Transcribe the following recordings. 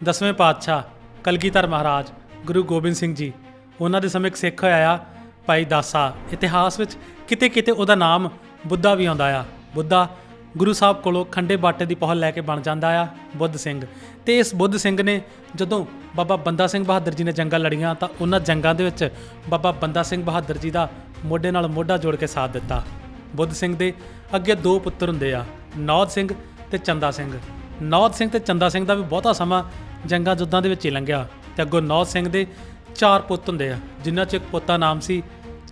ਦਸਵੇਂ ਪਾਤਸ਼ਾਹ ਕਲਗੀਧਰ ਮਹਾਰਾਜ ਗੁਰੂ ਗੋਬਿੰਦ ਸਿੰਘ ਜੀ, ਉਹਨਾਂ ਦੇ ਸਮੇਂ ਇੱਕ ਸਿੱਖ ਹੋਇਆ ਆ ਭਾਈ ਦਾਸਾ। ਇਤਿਹਾਸ ਵਿੱਚ ਕਿਤੇ ਕਿਤੇ ਉਹਦਾ ਨਾਮ ਬੁੱਧਾ ਵੀ ਆਉਂਦਾ ਆ। ਬੁੱਧਾ ਗੁਰੂ ਸਾਹਿਬ ਕੋਲੋਂ ਖੰਡੇ ਬਾਟੇ ਦੀ ਪਹੁਲ ਲੈ ਕੇ ਬਣ ਜਾਂਦਾ ਆ, ਬੁੱਧ ਸਿੰਘ। ਤੇ ਇਸ ਬੁੱਧ ਸਿੰਘ ਨੇ ਜਦੋਂ ਬਾਬਾ ਬੰਦਾ ਸਿੰਘ ਬਹਾਦਰ ਜੀ ਨੇ ਜੰਗਾਂ ਲੜੀਆਂ ਤਾਂ ਉਹਨਾਂ ਜੰਗਾਂ ਦੇ ਵਿੱਚ ਬਾਬਾ ਬੰਦਾ ਸਿੰਘ ਬਹਾਦਰ ਜੀ ਦਾ ਮੋਢੇ ਨਾਲ ਮੋਢਾ ਜੋੜ ਕੇ ਸਾਥ ਦਿੱਤਾ। ਬੁੱਧ ਸਿੰਘ ਦੇ ਅੱਗੇ ਦੋ ਪੁੱਤਰ ਹੁੰਦੇ ਆ ਨੌਦ ਸਿੰਘ ਤੇ ਚੰਦਾ ਸਿੰਘ। ਨੌਦ ਸਿੰਘ ਤੇ ਚੰਦਾ ਸਿੰਘ ਦਾ ਵੀ ਬਹੁਤਾ ਸਮਾਂ ਜੰਗਾਂ ਜੁੱਦਾਂ ਦੇ ਵਿੱਚ ਹੀ ਲੰਘਿਆ ਤੇ ਅੱਗੋਂ ਨੌਦ ਸਿੰਘ ਦੇ ਚਾਰ ਪੁੱਤ ਹੁੰਦੇ ਆ, ਜਿਨ੍ਹਾਂ 'ਚ ਇੱਕ ਪੁੱਤ ਦਾ ਨਾਮ ਸੀ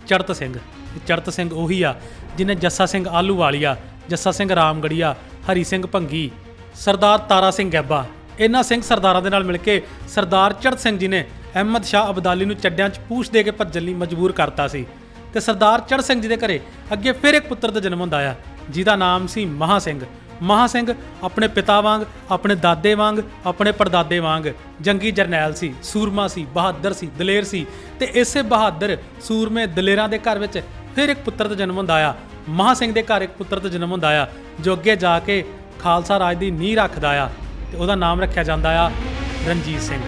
ਚੜਤ ਸਿੰਘ। ਤੇ ਚੜਤ ਸਿੰਘ ਉਹੀ ਆ, ਜਿਹਨੇ ਜੱਸਾ ਸਿੰਘ ਆਲੂ ਵਾਲੀਆ ਜੱਸਾ ਸਿੰਘ ਰਾਮਗੜੀਆ ਹਰੀ ਸਿੰਘ ਭੰਗੀ, ਸਰਦਾਰ ਤਾਰਾ ਸਿੰਘ ਗੈਬਾ। ਇਹਨਾਂ ਸਿੰਘ ਸਰਦਾਰਾਂ ਦੇ ਨਾਲ ਮਿਲ ਕੇ ਸਰਦਾਰ ਚੜਤ ਸਿੰਘ ਜੀ ਨੇ ਅਹਿਮਦ ਸ਼ਾਹ ਅਬਦਾਲੀ ਨੂੰ ਚੱਡਿਆਂ 'ਚ ਪੂਛ ਦੇ ਕੇ ਭੱਜਣ ਲਈ ਮਜਬੂਰ ਕਰਤਾ ਸੀ। ਤੇ ਸਰਦਾਰ ਚੜਤ ਸਿੰਘ ਜੀ ਦੇ ਘਰੇ ਅੱਗੇ ਫਿਰ ਇੱਕ ਪੁੱਤਰ ਦਾ ਜਨਮ ਹੁੰਦਾ ਆ, ਜਿਹਦਾ ਨਾਮ ਸੀ ਮਹਾ ਸਿੰਘ। ਮਹਾ ਸਿੰਘ ਆਪਣੇ ਪਿਤਾ ਵਾਂਗ, ਆਪਣੇ ਦਾਦੇ ਵਾਂਗ, ਆਪਣੇ ਪੜਦਾਦੇ ਵਾਂਗ। ਜੰਗੀ ਜਰਨੈਲ ਸੀ, ਸੂਰਮਾ ਸੀ, ਬਹਾਦਰ ਸੀ, ਦਲੇਰ ਸੀ। ਤੇ ਇਸੇ ਬਹਾਦਰ ਸੂਰਮੇ ਦਲੇਰਾਂ ਦੇ ਘਰ ਵਿੱਚ ਫਿਰ ਇੱਕ ਪੁੱਤਰ ਦਾ ਜਨਮ ਹੁੰਦਾ ਆ। ਮਹਾ ਸਿੰਘ ਦੇ ਘਰ ਇੱਕ ਪੁੱਤਰ ਦਾ ਜਨਮ ਹੁੰਦਾ ਆ, ਜੋ ਅੱਗੇ ਜਾ ਕੇ ਖਾਲਸਾ ਰਾਜ ਦੀ ਨੀਂਹ ਰੱਖਦਾ ਆ। ਤੇ ਉਹਦਾ ਨਾਮ ਰੱਖਿਆ ਜਾਂਦਾ ਆ ਰਣਜੀਤ ਸਿੰਘ।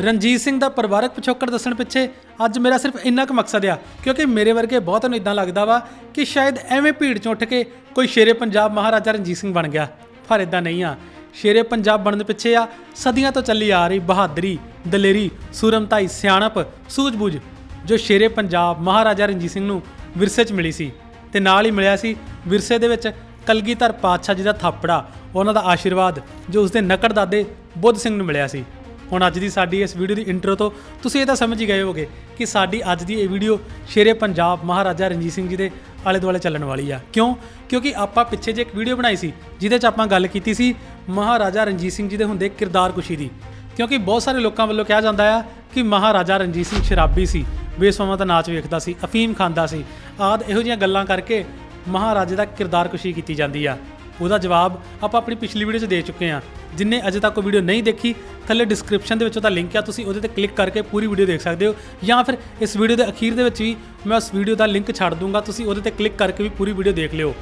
ਰਣਜੀਤ ਸਿੰਘ ਦਾ ਪਰਿਵਾਰਕ ਪਿਛੋਕੜ ਦੱਸਣ ਪਿੱਛੇ ਅੱਜ ਮੇਰਾ ਸਿਰਫ ਇੰਨਾ ਕੁ ਮਕਸਦ ਆ, ਕਿਉਂਕਿ ਮੇਰੇ ਵਰਗੇ ਬਹੁਤਾਂ ਨੂੰ ਇਦਾਂ ਲੱਗਦਾ ਵਾ ਕਿ ਸ਼ਾਇਦ ਐਵੇਂ ਭੀੜ ਚੋਂ ਉੱਠ ਕੇ ਕੋਈ ਸ਼ੇਰੇ ਪੰਜਾਬ ਮਹਾਰਾਜਾ ਰਣਜੀਤ ਸਿੰਘ ਬਣ ਗਿਆ। ਪਰ ਇਦਾਂ ਨਹੀਂ ਆ। ਸ਼ੇਰੇ ਪੰਜਾਬ ਬਣਨ ਦੇ ਪਿੱਛੇ ਆ, ਸਦੀਆਂ ਤੋਂ ਚੱਲੀ ਆ ਰਹੀ ਬਹਾਦਰੀ, ਦਲੇਰੀ, ਸੂਰਮਤਾਈ, ਸਿਆਣਪ, ਸੂਝ-ਬੂਝ, ਜੋ ਸ਼ੇਰੇ ਪੰਜਾਬ ਮਹਾਰਾਜਾ ਰਣਜੀਤ ਸਿੰਘ ਨੂੰ ਵਿਰਸੇ 'ਚ ਮਿਲੀ ਸੀ ਤੇ ਨਾਲ ਹੀ ਮਿਲਿਆ ਸੀ ਵਿਰਸੇ ਦੇ ਵਿੱਚ ਕਲਗੀਧਰ ਪਾਤਸ਼ਾਹ ਜੀ ਦਾ ਥਾਪੜਾ, ਉਹਨਾਂ ਦਾ ਆਸ਼ੀਰਵਾਦ, ਜੋ ਉਸਦੇ ਨਕੜ ਦਾਦੇ ਬੁੱਧ ਸਿੰਘ ਨੂੰ ਮਿਲਿਆ ਸੀ। ਹੁਣ ਅੱਜ ਦੀ ਸਾਡੀ ਇਸ ਵੀਡੀਓ ਦੀ ਇੰਟਰੋ ਤੋਂ ਤੁਸੀਂ ਇਹ ਤਾਂ ਸਮਝ ਹੀ ਗਏ ਹੋਗੇ ਕਿ ਸਾਡੀ ਅੱਜ ਦੀ ਇਹ ਵੀਡੀਓ ਸ਼ੇਰੇ ਪੰਜਾਬ ਮਹਾਰਾਜਾ ਰਣਜੀਤ ਸਿੰਘ ਜੀ ਦੇ ਆਲੇ ਦੁਆਲੇ ਚੱਲਣ ਵਾਲੀ ਆ। ਕਿਉਂ? ਕਿਉਂਕਿ ਆਪਾਂ ਪਿੱਛੇ ਜੇ ਇੱਕ ਵੀਡੀਓ ਬਣਾਈ ਸੀ, ਜਿਹਦੇ 'ਚ ਆਪਾਂ ਗੱਲ ਕੀਤੀ ਸੀ ਮਹਾਰਾਜਾ ਰਣਜੀਤ ਸਿੰਘ ਜੀ ਦੇ ਹੁੰਦੇ ਕਿਰਦਾਰ ਕੁਸ਼ੀ ਦੀ। ਕਿਉਂਕਿ ਬਹੁਤ ਸਾਰੇ ਲੋਕਾਂ ਵੱਲੋਂ ਕਿਹਾ ਜਾਂਦਾ ਆ ਕਿ ਮਹਾਰਾਜਾ ਰਣਜੀਤ ਸਿੰਘ ਸ਼ਰਾਬੀ ਸੀ ਬੇਸਵਾਮਾ ਦਾ ਨਾਚ ਵੇਖਦਾ ਸੀ, ਅਫੀਮ ਖਾਂਦਾ ਸੀ, ਆਦ ਇਹੋ ਜਿਹੀਆਂ ਗੱਲਾਂ ਕਰਕੇ ਮਹਾਰਾਜੇ ਦਾ ਕਿਰਦਾਰ ਕੁਸ਼ੀ ਕੀਤੀ ਜਾਂਦੀ ਆ। ਉਹਦਾ ਜਵਾਬ ਆਪਾਂ ਆਪਣੀ ਪਿਛਲੀ ਵੀਡੀਓ 'ਚ ਦੇ ਚੁੱਕੇ ਹਾਂ। ਜਿੰਨੇ ਅਜੇ ਤੱਕ ਉਹ ਵੀਡੀਓ ਨਹੀਂ ਦੇਖੀ, ਥੱਲੇ ਡਿਸਕ੍ਰਿਪਸ਼ਨ ਦੇ ਵਿੱਚ ਉਹਦਾ ਲਿੰਕ ਆ, ਤੁਸੀਂ ਉਹਦੇ ਤੇ ਕਲਿੱਕ ਕਰਕੇ ਪੂਰੀ ਵੀਡੀਓ ਦੇਖ ਸਕਦੇ ਹੋ। ਜਾਂ ਫਿਰ ਇਸ ਵੀਡੀਓ ਦੇ ਅਖੀਰ ਦੇ ਵਿੱਚ ਵੀ ਮੈਂ ਉਸ ਵੀਡੀਓ ਦਾ ਲਿੰਕ ਛੱਡ ਦੂੰਗਾ, ਤੁਸੀਂ ਉਹਦੇ ਤੇ ਕਲਿੱਕ ਕਰਕੇ ਵੀ ਪੂਰੀ ਵੀਡੀਓ ਦੇਖ ਲਿਓ।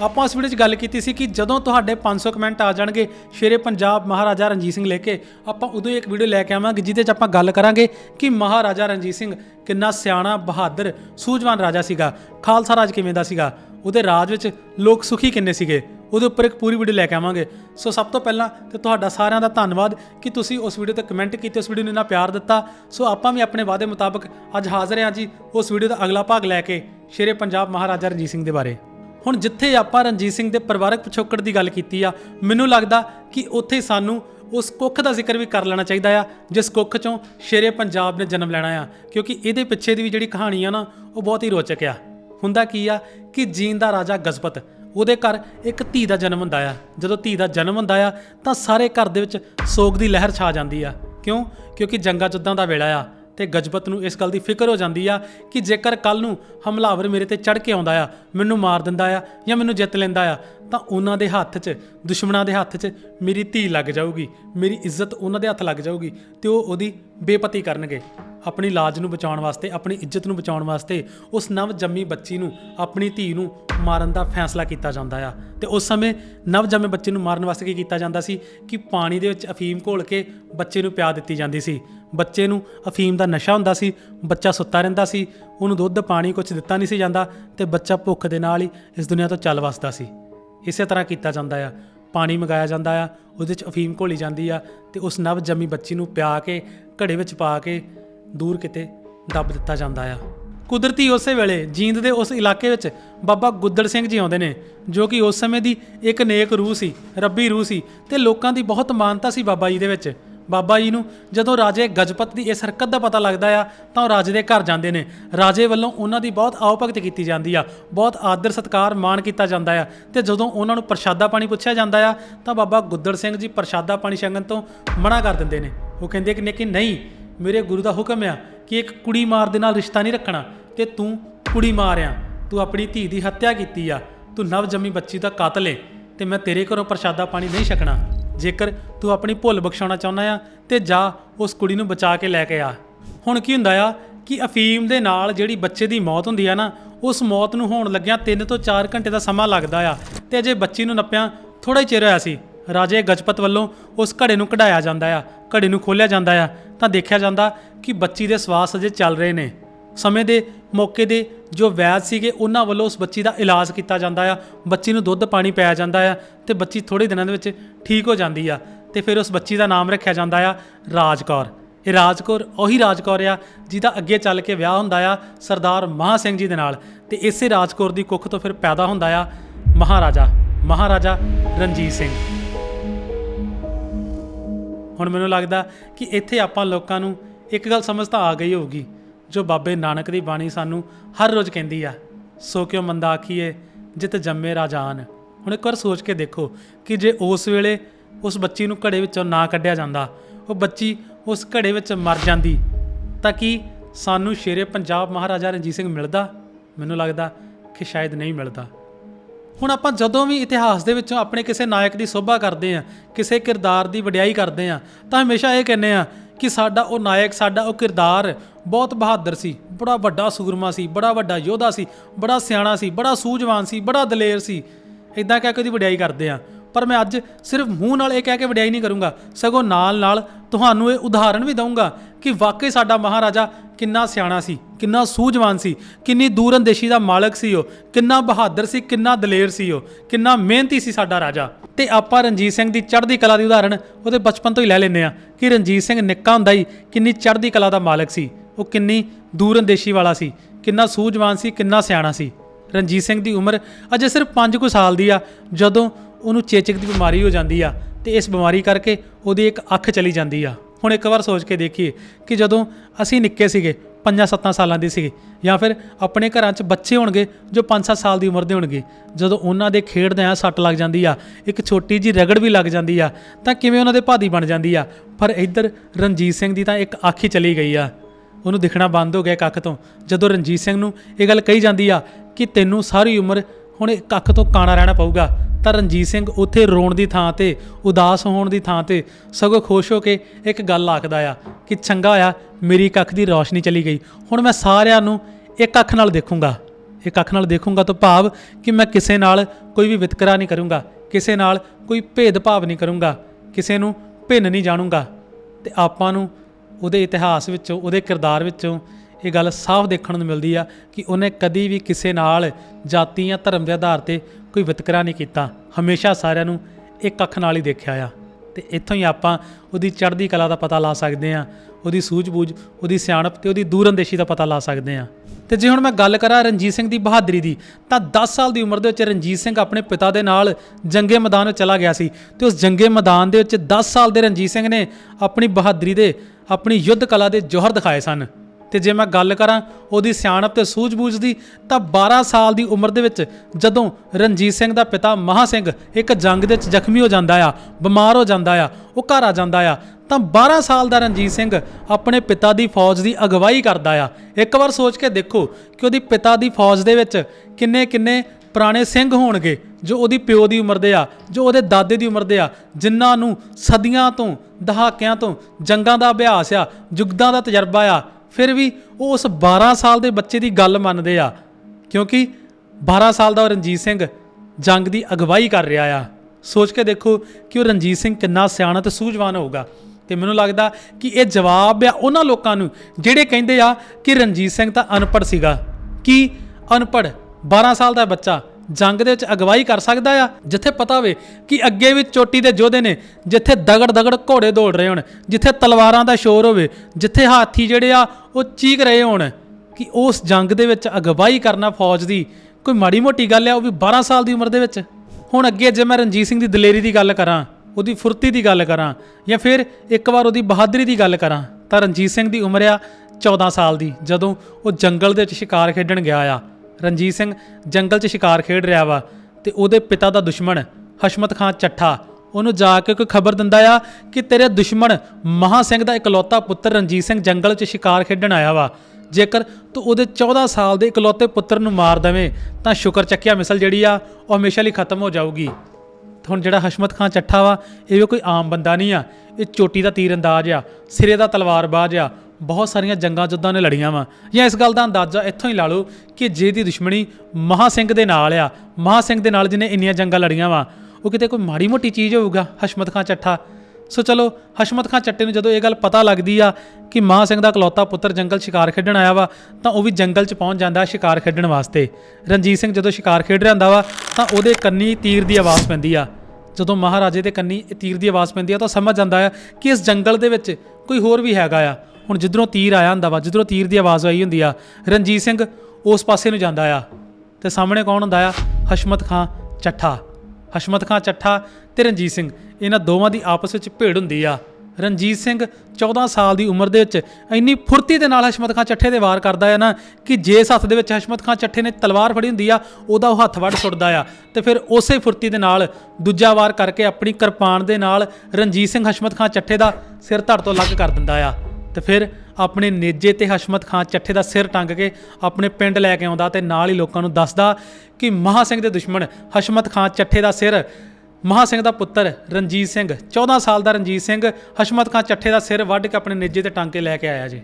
ਆਪਾਂ ਇਸ ਵੀਡੀਓ 'ਚ ਗੱਲ ਕੀਤੀ ਸੀ ਕਿ ਜਦੋਂ ਤੁਹਾਡੇ 500 ਕਮੈਂਟ ਆ ਜਾਣਗੇ ਸ਼ੇਰੇ ਪੰਜਾਬ ਮਹਾਰਾਜਾ ਰਣਜੀਤ ਸਿੰਘ ਲੈ ਕੇ, ਆਪਾਂ ਉਦੋਂ ਹੀ ਇੱਕ ਵੀਡੀਓ ਲੈ ਕੇ ਆਵਾਂਗੇ, ਜਿਹਦੇ 'ਚ ਆਪਾਂ ਗੱਲ ਕਰਾਂਗੇ ਕਿ ਮਹਾਰਾਜਾ ਰਣਜੀਤ ਸਿੰਘ ਕਿੰਨਾ ਸਿਆਣਾ, ਬਹਾਦਰ, ਸੂਝਵਾਨ ਰਾਜਾ ਸੀਗਾ। ਖਾਲਸਾ ਰਾਜ ਕਿਵੇਂ ਦਾ ਸੀਗਾ? ਉਹਦੇ ਰਾਜ ਵਿੱਚ ਲੋਕ ਸੁਖੀ ਕਿੰਨੇ ਸੀਗੇ? ਉਹਦੇ ਉੱਪਰ ਇੱਕ ਪੂਰੀ ਵੀਡੀਓ ਲੈ ਕੇ ਆਵਾਂਗੇ। ਸੋ ਸਭ ਤੋਂ ਪਹਿਲਾਂ ਤੇ ਤੁਹਾਡਾ ਸਾਰਿਆਂ ਦਾ ਧੰਨਵਾਦ ਕਿ ਤੁਸੀਂ ਉਸ ਵੀਡੀਓ ਤੇ ਕਮੈਂਟ ਕੀਤੇ, ਉਸ ਵੀਡੀਓ ਨੂੰ ਇੰਨਾ ਪਿਆਰ ਦਿੱਤਾ। ਸੋ ਆਪਾਂ ਵੀ ਆਪਣੇ ਵਾਅਦੇ ਮੁਤਾਬਕ ਅੱਜ ਹਾਜ਼ਰ ਹਾਂ ਜੀ ਉਸ ਵੀਡੀਓ ਦਾ ਅਗਲਾ ਭਾਗ ਲੈ ਕੇ ਸ਼ੇਰੇ ਪੰਜਾਬ ਮਹਾਰਾਜਾ ਰਣਜੀਤ ਸਿੰਘ ਦੇ ਬਾਰੇ। ਹੁਣ ਜਿੱਥੇ ਆਪਾਂ ਰਣਜੀਤ ਸਿੰਘ ਦੇ ਪਰਿਵਾਰਕ ਪਿਛੋਕੜ ਦੀ ਗੱਲ ਕੀਤੀ ਆ, ਮੈਨੂੰ ਲੱਗਦਾ ਕਿ ਉੱਥੇ ਸਾਨੂੰ ਉਸ ਕੁੱਖ ਦਾ ਜ਼ਿਕਰ ਵੀ ਕਰ ਲੈਣਾ ਚਾਹੀਦਾ ਆ, ਜਿਸ ਕੁੱਖ ਚੋਂ ਸ਼ੇਰੇ ਪੰਜਾਬ ਨੇ ਜਨਮ ਲੈਣਾ ਆ। ਕਿਉਂਕਿ ਇਹਦੇ ਪਿੱਛੇ ਦੀ ਵੀ ਜਿਹੜੀ ਕਹਾਣੀ ਆ ਨਾ, ਉਹ ਬਹੁਤ ਹੀ ਰੋਚਕ ਆ। ਹੁੰਦਾ ਕੀ ਆ ਕਿ ਜੀਨ ਦਾ ਰਾਜਾ ਗਜ਼ਪਤ ਉਹਦੇ ਘਰ ਇੱਕ ਧੀ ਦਾ ਜਨਮ ਹੁੰਦਾ ਆ। ਜਦੋਂ ਧੀ ਦਾ ਜਨਮ ਹੁੰਦਾ ਆ, ਤਾਂ ਸਾਰੇ ਘਰ ਦੇ ਵਿੱਚ ਸੋਗ ਦੀ ਲਹਿਰ ਛਾ ਜਾਂਦੀ ਆ। ਕਿਉਂ? ਕਿਉਂਕਿ ਜੰਗਾ ਜੁੱਦਾਂ ਦਾ ਵੇਲਾ ਆ ਤੇ ਗਜ਼ਬਤ ਨੂੰ ਇਸ ਗੱਲ ਦੀ ਫਿਕਰ ਹੋ ਜਾਂਦੀ ਆ ਕਿ ਜੇਕਰ ਕੱਲ ਨੂੰ ਹਮਲਾਵਰ ਮੇਰੇ ਤੇ ਚੜ ਕੇ ਆਉਂਦਾ ਆ, ਮੈਨੂੰ ਮਾਰ ਦਿੰਦਾ ਆ ਜਾਂ ਮੈਨੂੰ ਜਿੱਤ ਲੈਂਦਾ ਆ, ਤਾਂ ਉਹਨਾਂ ਦੇ ਹੱਥ 'ਚ, ਦੁਸ਼ਮਣਾਂ ਦੇ ਹੱਥ 'ਚ ਮੇਰੀ ਧੀ ਲੱਗ ਜਾਊਗੀ, ਮੇਰੀ ਇੱਜ਼ਤ ਉਹਨਾਂ ਦੇ ਹੱਥ ਲੱਗ ਜਾਊਗੀ ਤੇ ਉਹ ਉਹਦੀ ਬੇਪਤੀ ਕਰਨਗੇ। ਆਪਣੀ ਲਾਜ ਨੂੰ ਬਚਾਉਣ ਵਾਸਤੇ, ਆਪਣੀ ਇੱਜ਼ਤ ਨੂੰ ਬਚਾਉਣ ਵਾਸਤੇ ਉਸ ਨਵ ਜੰਮੀ ਬੱਚੀ ਨੂੰ, ਆਪਣੀ ਧੀ ਨੂੰ ਮਾਰਨ ਦਾ ਫੈਸਲਾ ਕੀਤਾ ਜਾਂਦਾ ਆ। ਤੇ ਉਸ ਸਮੇਂ ਨਵ ਜੰਮੇ ਬੱਚੇ ਨੂੰ ਮਾਰਨ ਵਾਸਤੇ ਕੀ ਕੀਤਾ ਜਾਂਦਾ ਸੀ? ਕਿ ਪਾਣੀ ਦੇ ਵਿੱਚ ਅਫੀਮ ਘੋਲ ਕੇ ਬੱਚੇ ਨੂੰ ਪਿਆ ਦਿੱਤੀ ਜਾਂਦੀ ਸੀ। ਬੱਚੇ ਨੂੰ ਅਫੀਮ ਦਾ ਨਸ਼ਾ ਹੁੰਦਾ ਸੀ, ਬੱਚਾ ਸੁੱਤਾ ਰਹਿੰਦਾ ਸੀ, ਉਹਨੂੰ ਦੁੱਧ, ਪਾਣੀ ਕੁਝ ਦਿੱਤਾ ਨਹੀਂ ਸੀ ਜਾਂਦਾ ਤੇ ਬੱਚਾ ਭੁੱਖ ਦੇ ਨਾਲ ਹੀ ਇਸ ਦੁਨੀਆ ਤੋਂ ਚੱਲ ਵਸਦਾ ਸੀ। ਇਸੇ ਤਰ੍ਹਾਂ ਕੀਤਾ ਜਾਂਦਾ ਆ। ਪਾਣੀ ਮੰਗਾਇਆ ਜਾਂਦਾ ਆ, ਉਹਦੇ ਚ ਅਫੀਮ ਘੋਲੀ ਜਾਂਦੀ ਆ ਤੇ ਉਸ ਨਵ ਜੰਮੀ ਬੱਚੀ ਨੂੰ ਪਿਆ ਕੇ, ਘੜੇ ਵਿੱਚ ਪਾ ਕੇ ਦੂਰ ਕਿਤੇ ਦੱਬ ਦਿੱਤਾ ਜਾਂਦਾ ਆ। ਕੁਦਰਤੀ ਉਸੇ ਵੇਲੇ ਜੀਂਦ ਦੇ ਉਸ ਇਲਾਕੇ ਵਿੱਚ ਬਾਬਾ ਗੁੱਦੜ ਸਿੰਘ ਜੀ ਆਉਂਦੇ ਨੇ, ਜੋ ਕਿ ਉਸ ਸਮੇਂ ਦੀ ਇੱਕ ਨੇਕ ਰੂਹ ਸੀ, ਰੱਬੀ ਰੂਹ ਸੀ ਤੇ ਲੋਕਾਂ ਦੀ ਬਹੁਤ ਮਾਨਤਾ ਸੀ ਬਾਬਾ ਜੀ ਦੇ ਵਿੱਚ। ਬਾਬਾ ਜੀ ਨੂੰ ਜਦੋਂ ਰਾਜੇ ਗਜਪਤ ਦੀ ਇਸ ਹਰਕਤ ਦਾ ਪਤਾ ਲੱਗਦਾ ਆ, ਤਾਂ ਉਹ ਰਾਜੇ ਦੇ ਘਰ ਜਾਂਦੇ ਨੇ। ਰਾਜੇ ਵੱਲੋਂ ਉਹਨਾਂ ਦੀ ਬਹੁਤ ਆਓ ਭਗਤ ਕੀਤੀ ਜਾਂਦੀ ਆ, ਬਹੁਤ ਆਦਰ ਸਤਕਾਰ ਮਾਣ ਕੀਤਾ ਜਾਂਦਾ ਆ ਤੇ ਜਦੋਂ ਉਹਨਾਂ ਨੂੰ ਪ੍ਰਸ਼ਾਦਾ ਪਾਣੀ ਪੁੱਛਿਆ ਜਾਂਦਾ ਆ, ਤਾਂ ਬਾਬਾ ਗੁੱਦੜ ਸਿੰਘ ਜੀ ਪ੍ਰਸ਼ਾਦਾ ਪਾਣੀ ਛਕਣ ਤੋਂ ਮਨਾ ਕਰ ਦਿੰਦੇ ਨੇ। ਉਹ ਕਹਿੰਦੇ ਕਿ ਨਹੀਂ ਕਿ ਨਹੀਂ ਮੇਰੇ ਗੁਰੂ ਦਾ ਹੁਕਮ ਆ ਕਿ ਇੱਕ ਕੁੜੀ ਮਾਰ ਦੇ ਨਾਲ ਰਿਸ਼ਤਾ ਨਹੀਂ ਰੱਖਣਾ ਤੇ ਤੂੰ ਕੁੜੀ ਮਾਰਿਆ। ਤੂੰ ਆਪਣੀ ਧੀ ਦੀ ਹੱਤਿਆ ਕੀਤੀ ਆ। ਤੂੰ ਨਵਜੰਮੀ ਬੱਚੀ ਦਾ ਕਾਤਲ ਏ ਤੇ ਮੈਂ ਤੇਰੇ ਘਰੋਂ ਪ੍ਰਸ਼ਾਦਾ ਪਾਣੀ ਨਹੀਂ ਛਕਣਾ। ਜੇਕਰ ਤੂੰ ਆਪਣੀ ਭੁੱਲ ਬਖਸ਼ਾਉਣਾ ਚਾਹੁੰਦਾ ਆ ਤੇ ਜਾ ਉਸ ਕੁੜੀ ਨੂੰ ਬਚਾ ਕੇ ਲੈ ਕੇ ਆ। ਹੁਣ ਕੀ ਹੁੰਦਾ ਆ ਕਿ ਅਫੀਮ ਦੇ ਨਾਲ ਜਿਹੜੀ ਬੱਚੇ ਦੀ ਮੌਤ ਹੁੰਦੀ ਆ ਨਾ, ਉਸ ਮੌਤ ਨੂੰ ਹੋਣ ਲੱਗਿਆਂ 3 ਤੋਂ 4 ਘੰਟੇ ਦਾ ਸਮਾਂ ਲੱਗਦਾ ਆ ਤੇ ਅਜੇ ਬੱਚੀ ਨੂੰ ਨੱਪਿਆਂ ਥੋੜਾ ਹੀ ਚਿਰ ਹੋਇਆ ਸੀ। ਰਾਜੇ ਗਜਪਤ ਵੱਲੋਂ ਉਸ ਘੜੇ ਨੂੰ ਕਢਾਇਆ ਜਾਂਦਾ ਆ, ਘੜੇ ਨੂੰ ਖੋਲ੍ਹਿਆ ਜਾਂਦਾ ਆ, ਤਾਂ ਦੇਖਿਆ ਜਾਂਦਾ ਕਿ ਬੱਚੀ ਦੇ ਸਵਾਸ ਅਜੇ ਚੱਲ ਰਹੇ ਨੇ। ਸਮੇਂ ਦੇ ਮੌਕੇ ਦੇ ਜੋ ਵੈਦ ਸੀਗੇ, ਉਹਨਾਂ ਵੱਲੋਂ ਉਸ ਬੱਚੀ ਦਾ ਇਲਾਜ ਕੀਤਾ ਜਾਂਦਾ ਆ। ਬੱਚੀ ਨੂੰ ਦੁੱਧ ਪਾਣੀ ਪਾਇਆ ਜਾਂਦਾ ਆ ਤੇ ਬੱਚੀ ਥੋੜੇ ਦਿਨਾਂ ਦੇ ਵਿੱਚ ਠੀਕ ਹੋ ਜਾਂਦੀ ਆ ਤੇ ਫਿਰ ਉਸ ਬੱਚੀ ਦਾ ਨਾਮ ਰੱਖਿਆ ਜਾਂਦਾ ਆ ਰਾਜਕੌਰ ਇਹ ਰਾਜਕੌਰ ਉਹੀ ਰਾਜਕੌਰ ਆ ਜਿਹਦਾ ਅੱਗੇ ਚੱਲ ਕੇ ਵਿਆਹ ਹੁੰਦਾ ਆ ਸਰਦਾਰ ਮਹਾਂ ਸਿੰਘ ਜੀ ਦੇ ਨਾਲ ਤੇ ਇਸੇ ਰਾਜਕੌਰ ਦੀ ਕੁੱਖ ਤੋਂ ਫਿਰ ਪੈਦਾ ਹੁੰਦਾ ਆ ਮਹਾਰਾਜਾ ਮਹਾਰਾਜਾ ਰਣਜੀਤ ਸਿੰਘ। ਹੁਣ ਮੈਨੂੰ ਲੱਗਦਾ ਕਿ ਇੱਥੇ ਆਪਾਂ ਲੋਕਾਂ ਨੂੰ ਇੱਕ ਗੱਲ ਸਮਝ ਤਾਂ ਆ ਗਈ ਹੋਊਗੀ, ਜੋ ਬਾਬੇ ਨਾਨਕ ਦੀ ਬਾਣੀ ਸਾਨੂੰ ਹਰ ਰੋਜ਼ ਕਹਿੰਦੀ ਆ, ਸੋ ਕਿਉ ਮੰਦਾ ਆਖੀਏ ਜਿਤ ਜੰਮੇ ਰਾਜਾਨ ਹੁਣ ਇੱਕ ਵਾਰ ਸੋਚ ਕੇ ਦੇਖੋ ਕਿ ਜੇ ਉਸ ਵੇਲੇ ਉਸ ਬੱਚੀ ਨੂੰ ਘੜੇ ਵਿੱਚੋਂ ਨਾ ਕੱਢਿਆ ਜਾਂਦਾ, ਉਹ ਬੱਚੀ ਉਸ ਘੜੇ ਵਿੱਚ ਮਰ ਜਾਂਦੀ, ਤਾਂ ਕੀ ਸਾਨੂੰ ਸ਼ੇਰੇ ਪੰਜਾਬ ਮਹਾਰਾਜਾ ਰਣਜੀਤ ਸਿੰਘ ਮਿਲਦਾ? ਮੈਨੂੰ ਲੱਗਦਾ ਕਿ ਸ਼ਾਇਦ ਨਹੀਂ ਮਿਲਦਾ। ਹੁਣ ਆਪਾਂ ਜਦੋਂ ਵੀ ਇਤਿਹਾਸ ਦੇ ਵਿੱਚੋਂ ਆਪਣੇ ਕਿਸੇ ਨਾਇਕ ਦੀ ਸੋਭਾ ਕਰਦੇ ਆ ਕਿਸੇ ਕਿਰਦਾਰ ਦੀ ਵਡਿਆਈ ਕਰਦੇ ਆ ਤਾਂ ਹਮੇਸ਼ਾ ਇਹ ਕਹਿੰਦੇ ਆ ਕਿ ਸਾਡਾ ਉਹ ਨਾਇਕ, ਸਾਡਾ ਉਹ ਕਿਰਦਾਰ ਬਹੁਤ ਬਹਾਦਰ ਸੀ, ਬੜਾ ਵੱਡਾ ਸੂਰਮਾ ਸੀ, ਬੜਾ ਵੱਡਾ ਯੋਧਾ ਸੀ, ਬੜਾ ਸਿਆਣਾ ਸੀ, ਬੜਾ ਸੂਝਵਾਨ ਸੀ, ਬੜਾ ਦਲੇਰ ਸੀ ਇਦਾਂ ਕਹਿ ਕੇ ਉਹਦੀ ਵਡਿਆਈ ਕਰਦੇ ਆ ਪਰ ਮੈਂ ਅੱਜ ਸਿਰਫ ਮੂੰਹ ਨਾਲ ਇਹ ਕਹਿ ਕੇ ਵਡਿਆਈ ਨਹੀਂ ਕਰੂੰਗਾ, ਸਗੋਂ ਨਾਲ ਨਾਲ ਤੁਹਾਨੂੰ ਇਹ ਉਦਾਹਰਣ ਵੀ ਦਊਂਗਾ ਕਿ ਵਾਕਈ ਸਾਡਾ ਮਹਾਰਾਜਾ ਕਿੰਨਾ ਸਿਆਣਾ ਸੀ, ਕਿੰਨਾ ਸੂਝਵਾਨ ਸੀ, ਕਿੰਨੀ ਦੂਰਅੰਦੇਸ਼ੀ ਦਾ ਮਾਲਕ ਸੀ ਉਹ, ਕਿੰਨਾ ਬਹਾਦਰ ਸੀ, ਕਿੰਨਾ ਦਲੇਰ ਸੀ ਉਹ, ਕਿੰਨਾ ਮਿਹਨਤੀ ਸੀ ਸਾਡਾ ਰਾਜਾ। ਤੇ ਆਪਾਂ ਰਣਜੀਤ ਸਿੰਘ ਦੀ ਚੜ੍ਹਦੀ ਕਲਾ ਦੀ ਉਦਾਹਰਣ ਉਹਦੇ ਬਚਪਨ ਤੋਂ ਹੀ ਲੈ ਲੈਂਦੇ ਆ ਕਿ ਰਣਜੀਤ ਸਿੰਘ ਨਿੱਕਾ ਹੁੰਦਾ ਹੀ ਕਿੰਨੀ ਚੜ੍ਹਦੀ ਕਲਾ ਦਾ ਮਾਲਕ ਸੀ, ਉਹ ਕਿੰਨੀ ਦੂਰਅੰਦੇਸ਼ੀ ਵਾਲਾ ਸੀ, ਕਿੰਨਾ ਸੂਝਵਾਨ ਸੀ, ਕਿੰਨਾ ਸਿਆਣਾ ਸੀ। ਰਣਜੀਤ ਸਿੰਘ ਦੀ ਉਮਰ ਅਜੇ ਸਿਰਫ 5 ਕੁ ਸਾਲ ਦੀ ਆ, ਜਦੋਂ ਉਹਨੂੰ ਚੇਚਕ ਦੀ ਬਿਮਾਰੀ ਹੋ ਜਾਂਦੀ ਆ, ਤੇ ਇਸ ਬਿਮਾਰੀ ਕਰਕੇ ਉਹਦੀ ਇੱਕ ਅੱਖ ਚਲੀ ਜਾਂਦੀ ਆ। ਹੁਣ ਇੱਕ ਵਾਰ ਸੋਚ ਕੇ ਦੇਖੀਏ ਕਿ ਜਦੋਂ ਅਸੀਂ ਨਿੱਕੇ ਸੀਗੇ 5-7 ਸਾਲਾਂ ਦੀ ਸੀਗੀ, ਜਾਂ ਫਿਰ ਆਪਣੇ ਘਰਾਂ 'ਚ ਬੱਚੇ ਹੋਣਗੇ ਜੋ 5-7 ਸਾਲ ਦੀ ਉਮਰ ਦੇ ਹੋਣਗੇ, ਜਦੋਂ ਉਹਨਾਂ ਦੇ ਖੇਡਦੇ ਆ ਸੱਟ ਲੱਗ ਜਾਂਦੀ ਆ, ਇੱਕ ਛੋਟੀ ਜੀ ਰਗੜ ਵੀ ਲੱਗ ਜਾਂਦੀ ਆ, ਤਾਂ ਕਿਵੇਂ ਉਹਨਾਂ ਦੇ ਭਾਦੀ ਬਣ ਜਾਂਦੀ ਆ? ਪਰ ਇੱਧਰ ਰਣਜੀਤ ਸਿੰਘ ਦੀ ਤਾਂ ਇੱਕ ਅੱਖ ਹੀ ਚਲੀ ਗਈ ਆ। ਉਹਨੂੰ ਦਿਖਣਾ ਬੰਦ ਹੋ ਗਿਆ ਕੱਖ ਤੋਂ। ਜਦੋਂ ਰਣਜੀਤ ਸਿੰਘ ਨੂੰ ਇਹ ਗੱਲ ਕਹੀ ਜਾਂਦੀ ਆ ਕਿ ਤੈਨੂੰ ਸਾਰੀ ਉਮਰ ਹੁਣ ਕੱਖ ਤੋਂ ਕਾਣਾ ਰਹਿਣਾ ਪਊਗਾ ਤਾਂ ਰਣਜੀਤ ਸਿੰਘ ਉੱਥੇ ਰੋਣ ਦੀ ਥਾਂ ਤੇ, ਉਦਾਸ ਹੋਣ ਦੀ ਥਾਂ ਤੇ ਸਗੋਂ ਖੁਸ਼ ਹੋ ਕੇ ਇੱਕ ਗੱਲ ਆਖਦਾ ਆ ਕਿ ਚੰਗਾ ਆ, ਮੇਰੀ ਇੱਕ ਅੱਖ ਦੀ ਰੌਸ਼ਨੀ ਚਲੀ ਗਈ। ਹੁਣ ਮੈਂ ਸਾਰਿਆਂ ਨੂੰ ਇੱਕ ਅੱਖ ਨਾਲ ਦੇਖੂੰਗਾ। ਇੱਕ ਅੱਖ ਨਾਲ ਦੇਖੂੰਗਾ ਤਾਂ ਭਾਵ ਕਿ ਮੈਂ ਕਿਸੇ ਨਾਲ ਕੋਈ ਵੀ ਵਿਤਕਰਾ ਨਹੀਂ ਕਰੂੰਗਾ, ਕਿਸੇ ਨਾਲ ਕੋਈ ਭੇਦਭਾਵ ਨਹੀਂ ਕਰੂੰਗਾ, ਕਿਸੇ ਨੂੰ ਭਿੰਨ ਨਹੀਂ ਜਾਣੂੰਗਾ। ਤੇ ਆਪਾਂ ਨੂੰ ਉਹਦੇ ਇਤਿਹਾਸ ਵਿੱਚੋਂ, ਉਹਦੇ ਕਿਰਦਾਰ ਵਿੱਚੋਂ ਇਹ ਗੱਲ ਸਾਫ਼ ਦੇਖਣ ਨੂੰ ਮਿਲਦੀ ਆ ਕਿ ਉਹਨੇ ਕਦੀ ਵੀ ਕਿਸੇ ਨਾਲ ਜਾਤੀ ਜਾਂ ਧਰਮ ਦੇ ਆਧਾਰ ਤੇ ਕੋਈ ਵਿਤਕਰਾ ਨਹੀਂ ਕੀਤਾ। ਹਮੇਸ਼ਾ ਸਾਰਿਆਂ ਨੂੰ ਇੱਕ ਅੱਖ ਨਾਲ ਹੀ ਦੇਖਿਆ ਆ। ਤੇ ਇੱਥੋਂ ਹੀ ਆਪਾਂ ਉਹਦੀ ਚੜ੍ਹਦੀ ਕਲਾ ਦਾ ਪਤਾ ਲਾ ਸਕਦੇ ਆ, ਉਹਦੀ ਸੂਝ-ਬੂਝ, ਉਹਦੀ ਸਿਆਣਪ ਤੇ ਉਹਦੀ ਦੂਰਅੰਦੇਸ਼ੀ ਦਾ ਪਤਾ ਲਾ ਸਕਦੇ ਆ। ਤੇ ਜੇ ਹੁਣ ਮੈਂ ਗੱਲ ਕਰਾਂ ਰਣਜੀਤ ਸਿੰਘ ਦੀ ਬਹਾਦਰੀ ਦੀ, ਤਾਂ 10 ਸਾਲ ਦੀ ਉਮਰ ਦੇ ਵਿੱਚ ਰਣਜੀਤ ਸਿੰਘ ਆਪਣੇ ਪਿਤਾ ਦੇ ਨਾਲ ਜੰਗੇ ਮੈਦਾਨ ਵਿੱਚ ਚਲਾ ਗਿਆ ਸੀ ਤੇ ਉਸ ਜੰਗੇ ਮੈਦਾਨ ਦੇ ਵਿੱਚ 10 ਸਾਲ ਦੇ ਰਣਜੀਤ ਸਿੰਘ ਨੇ ਆਪਣੀ ਬਹਾਦਰੀ ਦੇ, ਆਪਣੀ ਯੁੱਧ ਕਲਾ ਦੇ ਜੋਹਰ ਦਿਖਾਏ ਸਨ। ਤੇ ਜੇ ਮੈਂ ਗੱਲ ਕਰਾਂ ਉਹਦੀ ਸਿਆਣਪ ਤੇ ਸੂਝ-ਬੂਝ ਦੀ, ਤਾਂ 12 ਸਾਲ ਦੀ ਉਮਰ ਦੇ ਵਿੱਚ ਜਦੋਂ ਰਣਜੀਤ ਸਿੰਘ ਦਾ ਪਿਤਾ ਮਹਾ ਸਿੰਘ ਇੱਕ ਜੰਗ ਦੇ ਵਿੱਚ ਜ਼ਖਮੀ ਹੋ ਜਾਂਦਾ ਆ, ਬਿਮਾਰ ਹੋ ਜਾਂਦਾ ਆ, ਉਹ ਘਰ ਆ ਜਾਂਦਾ ਆ, ਤਾਂ 12 ਸਾਲ ਦਾ ਰਣਜੀਤ ਸਿੰਘ ਆਪਣੇ ਪਿਤਾ ਦੀ ਫੌਜ ਦੀ ਅਗਵਾਈ ਕਰਦਾ ਆ। ਇੱਕ ਵਾਰ ਸੋਚ ਕੇ ਦੇਖੋ ਕਿ ਉਹਦੀ ਪਿਤਾ ਦੀ ਫੌਜ ਦੇ ਵਿੱਚ ਕਿੰਨੇ ਕਿੰਨੇ ਪੁਰਾਣੇ ਸਿੰਘ ਹੋਣਗੇ, ਜੋ ਉਹਦੀ ਪਿਓ ਦੀ ਉਮਰ ਦੇ ਆ, ਜੋ ਉਹਦੇ ਦਾਦੇ ਦੀ ਉਮਰ ਦੇ ਆ, ਜਿਨ੍ਹਾਂ ਨੂੰ ਸਦੀਆਂ ਤੋਂ, ਦਹਾਕਿਆਂ ਤੋਂ ਜੰਗਾਂ ਦਾ ਅਭਿਆਸ ਆ ਯੁੱਧਾਂ ਦਾ ਤਜਰਬਾ ਆ ਫਿਰ ਵੀ ਉਹ ਉਸ 12 ਸਾਲ ਦੇ ਬੱਚੇ ਦੀ ਗੱਲ ਮੰਨਦੇ ਆ, ਕਿਉਂਕਿ 12 ਸਾਲ ਦਾ ਉਹ ਰਣਜੀਤ ਸਿੰਘ ਜੰਗ ਦੀ ਅਗਵਾਈ ਕਰ ਰਿਹਾ ਆ। ਸੋਚ ਕੇ ਦੇਖੋ ਕਿ ਉਹ ਰਣਜੀਤ ਸਿੰਘ ਕਿੰਨਾ ਸਿਆਣਾ ਤੇ ਸੂਝਵਾਨ ਹੋਊਗਾ। ਤੇ ਮੈਨੂੰ ਲੱਗਦਾ ਕਿ ਇਹ ਜਵਾਬ ਆ ਉਹਨਾਂ ਲੋਕਾਂ ਨੂੰ ਜਿਹੜੇ ਕਹਿੰਦੇ ਆ ਕਿ ਰਣਜੀਤ ਸਿੰਘ ਤਾਂ ਅਨਪੜ੍ਹ ਸੀਗਾ। ਕੀ ਅਨਪੜ੍ਹ? 12 ਸਾਲ ਦਾ ਬੱਚਾ ਜੰਗ ਦੇ ਵਿੱਚ ਅਗਵਾਈ ਕਰ ਸਕਦਾ ਆ, ਜਿੱਥੇ ਪਤਾ ਹੋਵੇ ਕਿ ਅੱਗੇ ਵੀ ਚੋਟੀ ਦੇ ਯੋਧੇ ਨੇ, ਜਿੱਥੇ ਦਗੜ ਦਗੜ ਘੋੜੇ ਦੌੜ ਰਹੇ ਹੋਣ, ਜਿੱਥੇ ਤਲਵਾਰਾਂ ਦਾ ਸ਼ੋਰ ਹੋਵੇ, ਜਿੱਥੇ ਹਾਥੀ ਜਿਹੜੇ ਆ, ਉਹ ਚੀਕ ਰਹੇ ਹੋਣ, ਕਿ ਉਸ ਜੰਗ ਦੇ ਵਿੱਚ ਅਗਵਾਈ ਕਰਨਾ ਫੌਜ ਦੀ ਕੋਈ ਮਾੜੀ ਮੋਟੀ ਗੱਲ ਆ, ਉਹ ਵੀ 12 ਸਾਲ ਦੀ ਉਮਰ ਦੇ ਵਿੱਚ। ਹੁਣ ਅੱਗੇ ਜੇ ਮੈਂ ਰਣਜੀਤ ਸਿੰਘ ਦੀ ਦਲੇਰੀ ਦੀ ਗੱਲ ਕਰਾਂ, ਉਹਦੀ ਫੁਰਤੀ ਦੀ ਗੱਲ ਕਰਾਂ, ਜਾਂ ਫਿਰ ਇੱਕ ਵਾਰ ਉਹਦੀ ਬਹਾਦਰੀ ਦੀ ਗੱਲ ਕਰਾਂ, ਤਾਂ ਰਣਜੀਤ ਸਿੰਘ ਦੀ ਉਮਰ ਆ 14 ਸਾਲ ਦੀ, ਜਦੋਂ ਉਹ ਜੰਗਲ ਦੇ ਵਿੱਚ ਸ਼ਿਕਾਰ ਖੇਡਣ ਗਿਆ ਆ। ਰਣਜੀਤ ਸਿੰਘ ਜੰਗਲ 'ਚ ਸ਼ਿਕਾਰ ਖੇਡ ਰਿਹਾ ਵਾ ਤੇ ਉਹਦੇ ਪਿਤਾ ਦਾ ਦੁਸ਼ਮਣ ਹਸ਼ਮਤ ਖਾਨ ਚੱਠਾ, ਉਹਨੂੰ ਜਾ ਕੇ ਕੋਈ ਖਬਰ ਦਿੰਦਾ ਆ ਕਿ ਤੇਰੇ ਦੁਸ਼ਮਣ ਮਹਾ ਸਿੰਘ ਦਾ ਇਕਲੌਤਾ ਪੁੱਤਰ ਰਣਜੀਤ ਸਿੰਘ ਜੰਗਲ 'ਚ ਸ਼ਿਕਾਰ ਖੇਡਣ ਆਇਆ ਵਾ। ਜੇਕਰ ਤੂੰ ਉਹਦੇ 14 ਸਾਲ ਦੇ ਇਕਲੌਤੇ ਪੁੱਤਰ ਨੂੰ ਮਾਰ ਦੇਵੇਂ, ਤਾਂ ਸ਼ੁਕਰ ਚੱਕਿਆ ਮਿਸਲ ਜਿਹੜੀ ਆ, ਉਹ ਹਮੇਸ਼ਾ ਲਈ ਖਤਮ ਹੋ ਜਾਊਗੀ। ਹੁਣ ਜਿਹੜਾ ਹਸ਼ਮਤ ਖਾਨ ਚੱਠਾ ਵਾ, ਇਹ ਵੀ ਕੋਈ ਆਮ ਬੰਦਾ ਨਹੀਂ ਆ। ਇਹ ਚੋਟੀ ਦਾ ਤੀਰ ਅੰਦਾਜ਼ ਆ, ਸਿਰੇ ਦਾ ਤਲਵਾਰਬਾਜ਼ ਆ ਬਹੁਤ ਸਾਰੀਆਂ ਜੰਗਾਂ ਜਿੱਦਾਂ ਨੇ ਲੜੀਆਂ ਵਾ। ਜਾਂ ਇਸ ਗੱਲ ਦਾ ਅੰਦਾਜ਼ਾ ਇੱਥੋਂ ਹੀ ਲਾ ਲਓ ਕਿ ਜੇ ਦੀ ਦੁਸ਼ਮਣੀ ਮਹਾ ਸਿੰਘ ਦੇ ਨਾਲ ਆ, ਮਹਾ ਸਿੰਘ ਦੇ ਨਾਲ ਜਿਹਨੇ ਇੰਨੀਆਂ ਜੰਗਾਂ ਲੜੀਆਂ ਵਾ, ਉਹ ਕਿਤੇ ਕੋਈ ਮਾੜੀ ਮੋਟੀ ਚੀਜ਼ ਹੋਊਗਾ, ਹਸ਼ਮਤ ਖਾਂ ਚੱਠਾ। ਸੋ ਚਲੋ, ਹਸ਼ਮਤ ਖਾਂ ਚੱਟੇ ਨੂੰ ਜਦੋਂ ਇਹ ਗੱਲ ਪਤਾ ਲੱਗਦੀ ਆ ਕਿ ਮਾਂ ਸਿੰਘ ਦਾ ਇਕਲੌਤਾ ਪੁੱਤਰ ਜੰਗਲ ਸ਼ਿਕਾਰ ਖੇਡਣ ਆਇਆ ਵਾ, ਤਾਂ ਉਹ ਵੀ ਜੰਗਲ 'ਚ ਪਹੁੰਚ ਜਾਂਦਾ ਸ਼ਿਕਾਰ ਖੇਡਣ ਵਾਸਤੇ। ਰਣਜੀਤ ਸਿੰਘ ਜਦੋਂ ਸ਼ਿਕਾਰ ਖੇਡ ਰਿਹਾ ਹੁੰਦਾ ਵਾ, ਤਾਂ ਉਹਦੇ ਕੰਨੀ ਤੀਰ ਦੀ ਆਵਾਜ਼ ਪੈਂਦੀ ਆ। ਜਦੋਂ ਮਹਾਰਾਜੇ ਦੇ ਕੰਨੀ ਤੀਰ ਦੀ ਆਵਾਜ਼ ਪੈਂਦੀ ਆ, ਤਾਂ ਸਮਝ ਜਾਂਦਾ ਆ ਕਿ ਇਸ ਜੰਗਲ ਦੇ ਵਿੱਚ ਕੋਈ ਹੋਰ ਵੀ ਹੈਗਾ ਆ। ਹੁਣ ਜਿੱਧਰੋਂ ਤੀਰ ਆਇਆ ਹੁੰਦਾ ਵਾ, ਜਿੱਧਰੋਂ ਤੀਰ ਦੀ ਆਵਾਜ਼ ਆਈ ਹੁੰਦੀ ਆ, ਰਣਜੀਤ ਸਿੰਘ ਉਸ ਪਾਸੇ ਨੂੰ ਜਾਂਦਾ ਆ। ਤੇ ਸਾਹਮਣੇ ਕੌਣ ਹੁੰਦਾ ਆ? ਹਸ਼ਮਤ ਖਾਂ ਚੱਠਾ। ਹਸ਼ਮਤ ਖਾਂ ਚੱਠਾ ਤੇ ਰਣਜੀਤ ਸਿੰਘ। ਇਹਨਾਂ ਦੋਵਾਂ ਦੀ ਆਪਸ ਵਿੱਚ ਭੇੜ ਹੁੰਦੀ ਆ। ਰਣਜੀਤ ਸਿੰਘ 14 ਸਾਲ ਦੀ ਉਮਰ ਦੇ ਵਿੱਚ ਇੰਨੀ ਫੁਰਤੀ ਦੇ ਨਾਲ ਹਸ਼ਮਤ ਖਾਂ ਚੱਠੇ ਦੇ ਵਾਰ ਕਰਦਾ ਹੈ ਨਾ ਕਿ ਜੇ ਹੱਥ ਦੇ ਵਿੱਚ ਹਸ਼ਮਤ ਖਾਂ ਚੱਠੇ ਨੇ ਤਲਵਾਰ ਫੜੀ ਹੁੰਦੀ ਆ, ਉਹਦਾ ਉਹ ਹੱਥ ਵੱਢ ਸੁੱਟਦਾ ਆ। ਤੇ ਫਿਰ ਉਸੇ ਫੁਰਤੀ ਦੇ ਨਾਲ ਦੂਜਾ ਵਾਰ ਕਰਕੇ ਆਪਣੀ ਕਿਰਪਾਨ ਦੇ ਨਾਲ ਰਣਜੀਤ ਸਿੰਘ ਹਸ਼ਮਤ ਖਾਂ ਚੱਠੇ ਦਾ ਸਿਰ ਧੜ ਤੋਂ ਅਲੱਗ ਕਰ ਦਿੰਦਾ ਆ। ਤੇ ਫਿਰ ਆਪਣੇ ਨੇਜੇ ਤੇ ਹਸ਼ਮਤ ਖਾਂ ਚੱਠੇ ਦਾ ਸਿਰ ਟੰਗ ਕੇ ਆਪਣੇ ਪਿੰਡ ਲੈ ਕੇ ਆਉਂਦਾ ਤੇ ਨਾਲ ਹੀ ਲੋਕਾਂ ਨੂੰ ਦੱਸਦਾ ਕਿ ਮਹਾ ਸਿੰਘ ਦੇ ਦੁਸ਼ਮਣ ਹਸ਼ਮਤ ਖਾਂ ਚੱਠੇ ਦਾ ਸਿਰ, ਮਹਾ ਸਿੰਘ ਦਾ ਪੁੱਤਰ ਰਣਜੀਤ ਸਿੰਘ 14 ਸਾਲ ਦਾ ਰਣਜੀਤ ਸਿੰਘ ਹਸ਼ਮਤ ਖਾਂ ਚੱਠੇ ਦਾ ਸਿਰ ਵੱਢ ਕੇ ਆਪਣੇ ਨੇਜੇ ਤੇ ਟੰਗ ਕੇ ਲੈ ਕੇ ਆਇਆ ਜੀ।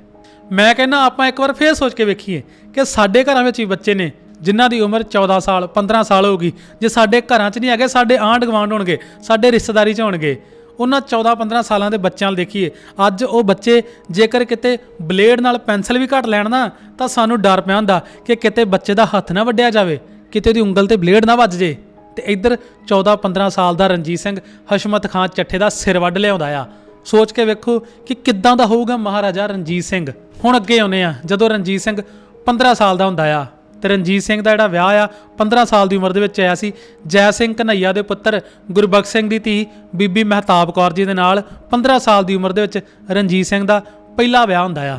ਮੈਂ ਕਹਿੰਦਾ ਆਪਾਂ ਇੱਕ ਵਾਰ ਫੇਰ ਸੋਚ ਕੇ ਵੇਖੀਏ ਕਿ ਸਾਡੇ ਘਰਾਂ ਵਿੱਚ ਵੀ ਬੱਚੇ ਨੇ ਜਿਨ੍ਹਾਂ ਦੀ ਉਮਰ 14 ਸਾਲ 15 ਸਾਲ ਹੋਊਗੀ ਜੇ ਸਾਡੇ ਘਰਾਂ 'ਚ ਨਹੀਂ ਹੈਗੇ, ਸਾਡੇ ਆਂਢ ਗੁਆਂਢ ਹੋਣਗੇ, ਸਾਡੇ ਰਿਸ਼ਤੇਦਾਰੀ 'ਚ ਹੋਣਗੇ ਉਹਨਾਂ 14-15 ਸਾਲਾਂ ਦੇ ਬੱਚਿਆਂ ਨੂੰ ਦੇਖੀਏ। ਅੱਜ ਉਹ ਬੱਚੇ ਜੇਕਰ ਕਿਤੇ ਬਲੇਡ ਨਾਲ ਪੈਨਸਲ ਵੀ ਘੱਟ ਲੈਣ ਨਾ, ਤਾਂ ਸਾਨੂੰ ਡਰ ਪਿਆ ਹੁੰਦਾ ਕਿ ਕਿਤੇ ਬੱਚੇ ਦਾ ਹੱਥ ਨਾ ਵੱਢਿਆ ਜਾਵੇ, ਕਿਤੇ ਉਹਦੀ ਉਂਗਲ ਤੇ ਬਲੇਡ ਨਾ ਵੱਜ ਜੇ। ਤੇ ਇੱਧਰ 14-15 ਸਾਲ ਦਾ ਰਣਜੀਤ ਸਿੰਘ ਹਸ਼ਮਤ ਖਾਂ ਚੱਠੇ ਦਾ ਸਿਰ ਵੱਢ ਲਿਆਉਂਦਾ ਆ। ਸੋਚ ਕੇ ਵੇਖੋ ਕਿ ਕਿੱਦਾਂ ਦਾ ਹੋਊਗਾ ਮਹਾਰਾਜਾ ਰਣਜੀਤ ਸਿੰਘ। ਹੁਣ ਅੱਗੇ ਆਉਨੇ ਆ ਜਦੋਂ ਰਣਜੀਤ ਸਿੰਘ 15 ਸਾਲ ਦਾ ਹੁੰਦਾ ਆ। ਤੇ ਰਣਜੀਤ ਸਿੰਘ ਦਾ ਜਿਹੜਾ ਵਿਆਹ ਆ 15 ਸਾਲ ਦੀ ਉਮਰ ਦੇ ਵਿੱਚ ਆਇਆ ਸੀ। ਜੈ ਸਿੰਘ ਕਨਈਆ ਦੇ ਪੁੱਤਰ ਗੁਰਬਖਸ਼ ਸਿੰਘ ਦੀ ਧੀ ਬੀਬੀ ਮਹਿਤਾਬ ਕੌਰ ਜੀ ਦੇ ਨਾਲ 15 ਸਾਲ ਦੀ ਉਮਰ ਦੇ ਵਿੱਚ ਰਣਜੀਤ ਸਿੰਘ ਦਾ ਪਹਿਲਾ ਵਿਆਹ ਹੁੰਦਾ ਆ।